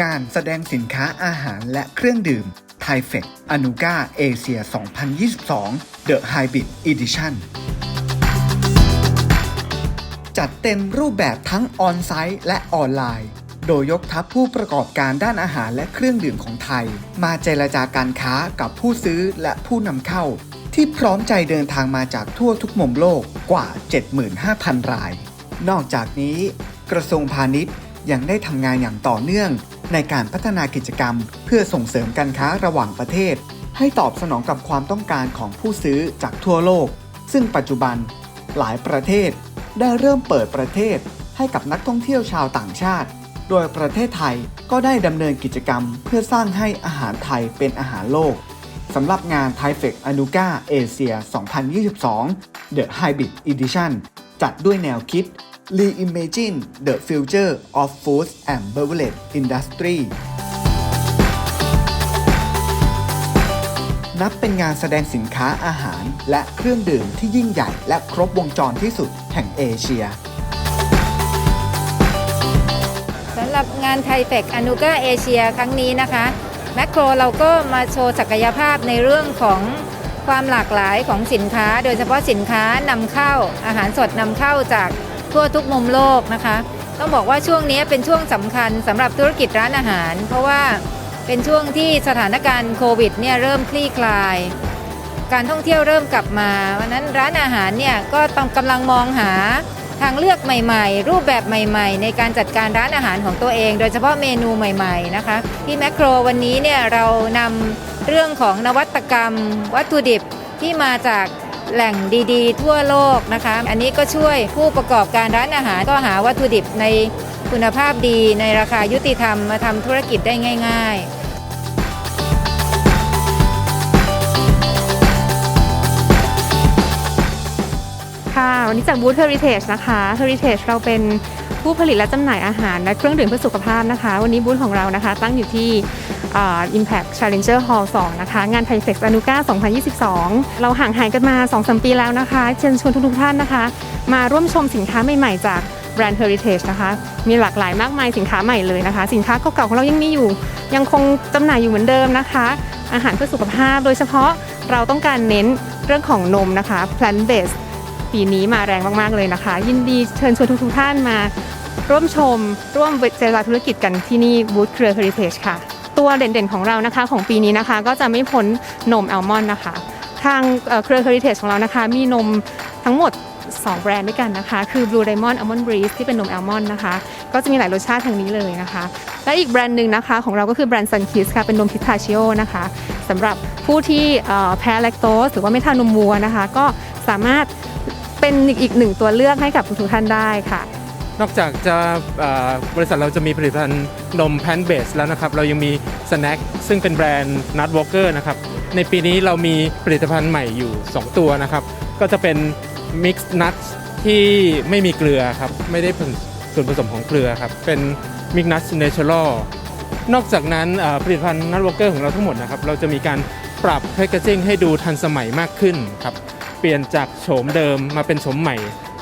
งานแสดงสินค้าอาหารและเครื่องดื่มไทเฟกอนุกาเอเชีย 2022 The Hybrid Edition จัดเต็มรูปแบบทั้งออนไซต์และออนไลน์ โดยยกทัพผู้ประกอบการด้านอาหารและเครื่องดื่มของไทย มาเจรจาการค้ากับผู้ซื้อและผู้นำเข้า ที่พร้อมใจเดินทางมาจากทั่วทุกมุมโลกกว่า 75,000 ราย นอกจากนี้ กระทรวงพาณิชย์ ยังได้ทำงานอย่างต่อเนื่อง ในการพัฒนากิจกรรม เพื่อส่งเสริมการค้าระหว่างประเทศ ให้ตอบสนองกับความต้องการของผู้ซื้อจากทั่วโลก ซึ่งปัจจุบันหลายประเทศ ได้เริ่มเปิดประเทศให้กับนักท่องเที่ยวชาวต่างชาติ โดยประเทศไทยก็ได้ดำเนินกิจกรรม เพื่อสร้างให้อาหารไทยเป็นอาหารโลกสำหรับงาน t h a i f e c a n u g a Asia 2022 The Hybrid Edition จัดด้วยแนวคิด Reimagine the Future of Food and Beverage Industry นับเป็นงานแสดงสินค้าอาหารและเครื่องดื่มที่ยิ่งใหญ่และครบวงจรที่สุดแห่งเอเชียสำหรับงานไทเฟกอนุก้าเอเชียครั้งนี้นะคะแมคโครเราก็มาโชว์ศักยภาพในเรื่องของความหลากหลายของสินค้า โดยเฉพาะสินค้านำเข้าอาหารสดนำเข้าจาก ทั่วทุกมุมโลกนะคะ ต้องบอกว่าช่วงนี้เป็นช่วงสำคัญสำหรับธุรกิจร้านอาหาร เพราะว่าเป็นช่วงที่สถานการณ์โควิดเนี่ยเริ่มคลี่คลาย การท่องเที่ยวเริ่มกลับมาวันนั้นร้านอาหารเนี่ยก็ต้องกำลังมองหาทางเลือกใหม่ๆ รูปแบบใหม่ๆ ในการจัดการร้านอาหารของตัวเอง โดยเฉพาะเมนูใหม่ๆนะคะที่แมคโครวันนี้เนี่ยเรานำเรื่องของนวัตกรรม วัตถุดิบที่มาจาก แหล่งดีๆ ทั่วโลกนะคะ อันนี้ก็ช่วยผู้ประกอบการร้านอาหารก็หาวัตถุดิบในคุณภาพดีในราคายุติธรรมมาทำธุรกิจได้ง่าย ๆค่ะวันนี้จากบูธ Heritage นะคะ Heritage เราเป็นผู้ผลิตและจำหน่ายอาหารและเครื่องดื่มเพื่อสุขภาพนะคะ วันนี้บูธของเรานะคะ ตั้งอยู่ที่ Impact Challenger Hall 2นะคะ งาน t h a i f e x a n u g a 2022 เราห่างหายกันมา 2-3 ปีแล้วนะคะ เชิญชวนทุกๆท่านนะคะ มาร่วมชมสินค้าใหม่ๆ จากแบรนด์ Heritage นะคะ มีหลากหลายมากมายสินค้าใหม่เลยนะคะ สินค้าเก่าๆของเรายังมีอยู่ ยังคงจำหน่ายอยู่เหมือนเดิมนะคะ อาหารเพื่อสุขภาพ โดยเฉพาะเราต้องการเน้นเรื่องของนมนะคะ plant based ปีนี้มาแรงมากๆเลยนะคะ ยินดีเชิญชวนทุกๆท่านมาร่วมชม ร่วมเจรจาธุรกิจกันที่นี่บูธเครือ Heritage ค่ะ ตัวเด่นๆของเรานะคะ ของปีนี้นะคะก็จะไม่พ้นนมแอลมอนด์นะคะ ทางเครือ Heritage ของเรานะคะ มีนมทั้งหมด 2 แบรนด์ด้วยกันนะคะ คือ Blue Diamond Almond Breeze ที่เป็นนมแอลมอนด์นะคะ ก็จะมีหลายรสชาติทางนี้เลยนะคะ และอีกแบรนด์หนึ่งนะคะ ของเราก็คือแบรนด์ Sunkiss ค่ะเป็นนมพิ t าชิโอนะคะสำหรับผู้ที่แพ้แลคโตสหรือว่าไม่ทานนมวัวนะคะ ก็สามารถเป็นอีกหนึ่งตัวเลือกให้กับทุกท่านได้ค่ะ นอกจากจะบริษัทเราจะมีผลิตภัณฑ์ นมแพนเบสแล้วนะครับ เรายังมีสแน็คซึ่งเป็นแบรนด์นัทวอลเกอร์นะครับ ในปีนี้เรามีผลิตภัณฑ์ใหม่อยู่ 2 ตัวนะครับ ก็จะเป็นมิกซ์นัทที่ไม่มีเกลือครับ ไม่ได้เป็นส่วนผสมของเกลือครับ เป็นมิกซ์นัทเนเชอรัลนอกจากนั้นผลิตภัณฑ์นัทวอลเกอร์ของเราทั้งหมดนะครับ เราจะมีการปรับแพคเกจิ้งให้ดูทันสมัยมากขึ้นครับ เปลี่ยนจากโฉมเดิมมาเป็นโฉมใหม่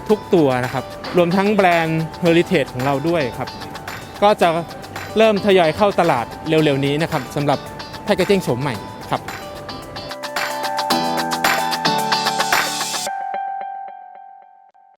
ทุกตัวนะครับ รวมทั้งแบรนด์ Heritage ของเราด้วยครับ ก็จะ เริ่มทยอยเข้าตลาดเร็วๆนี้นะครับสำหรับแพคเกจิ้งโฉมใหม่ครับ